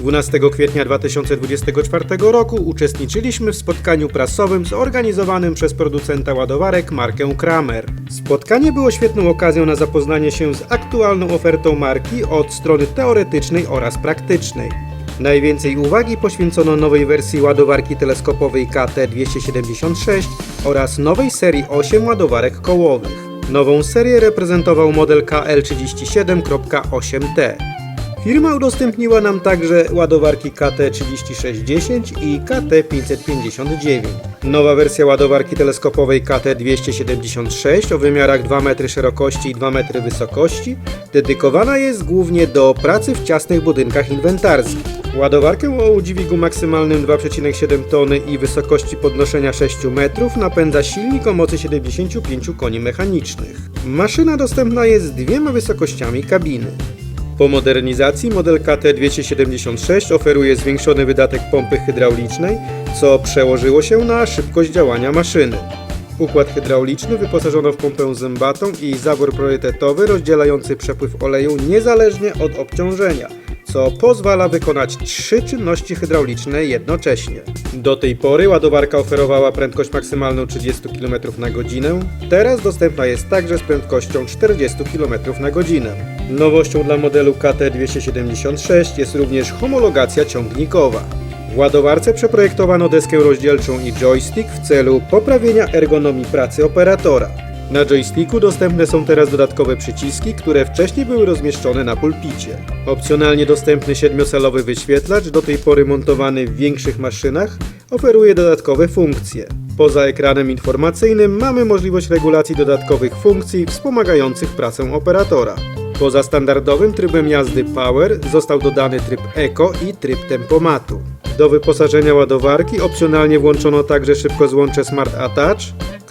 12 kwietnia 2024 roku uczestniczyliśmy w spotkaniu prasowym zorganizowanym przez producenta ładowarek markę Kramer. Spotkanie było świetną okazją na zapoznanie się z aktualną ofertą marki od strony teoretycznej oraz praktycznej. Najwięcej uwagi poświęcono nowej wersji ładowarki teleskopowej KT276 oraz nowej serii 8 ładowarek kołowych. Nową serię reprezentował model KL37.8T. Firma udostępniła nam także ładowarki KT3610 i KT559. Nowa wersja ładowarki teleskopowej KT276 o wymiarach 2 m szerokości i 2 m wysokości dedykowana jest głównie do pracy w ciasnych budynkach inwentarskich. Ładowarkę o udźwigu maksymalnym 2,7 tony i wysokości podnoszenia 6 metrów napędza silnik o mocy 75 koni mechanicznych. Maszyna dostępna jest z dwiema wysokościami kabiny. Po modernizacji model KT276 oferuje zwiększony wydatek pompy hydraulicznej, co przełożyło się na szybkość działania maszyny. Układ hydrauliczny wyposażono w pompę zębatą i zawór priorytetowy rozdzielający przepływ oleju niezależnie od obciążenia, co pozwala wykonać trzy czynności hydrauliczne jednocześnie. Do tej pory ładowarka oferowała prędkość maksymalną 30 km na godzinę, teraz dostępna jest także z prędkością 40 km na godzinę. Nowością dla modelu KT276 jest również homologacja ciągnikowa. W ładowarce przeprojektowano deskę rozdzielczą i joystick w celu poprawienia ergonomii pracy operatora. Na joysticku dostępne są teraz dodatkowe przyciski, które wcześniej były rozmieszczone na pulpicie. Opcjonalnie dostępny 7-calowy wyświetlacz, do tej pory montowany w większych maszynach, oferuje dodatkowe funkcje. Poza ekranem informacyjnym mamy możliwość regulacji dodatkowych funkcji wspomagających pracę operatora. Poza standardowym trybem jazdy Power został dodany tryb Eco i tryb tempomatu. Do wyposażenia ładowarki opcjonalnie włączono także szybko złącze Smart Attach,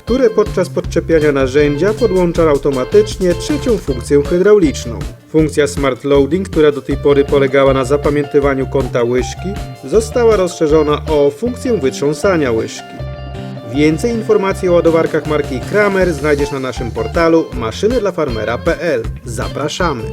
które podczas podczepiania narzędzia podłącza automatycznie trzecią funkcję hydrauliczną. Funkcja Smart Loading, która do tej pory polegała na zapamiętywaniu kąta łyżki, została rozszerzona o funkcję wytrząsania łyżki. Więcej informacji o ładowarkach marki Kramer znajdziesz na naszym portalu maszynydlafarmera.pl. Zapraszamy!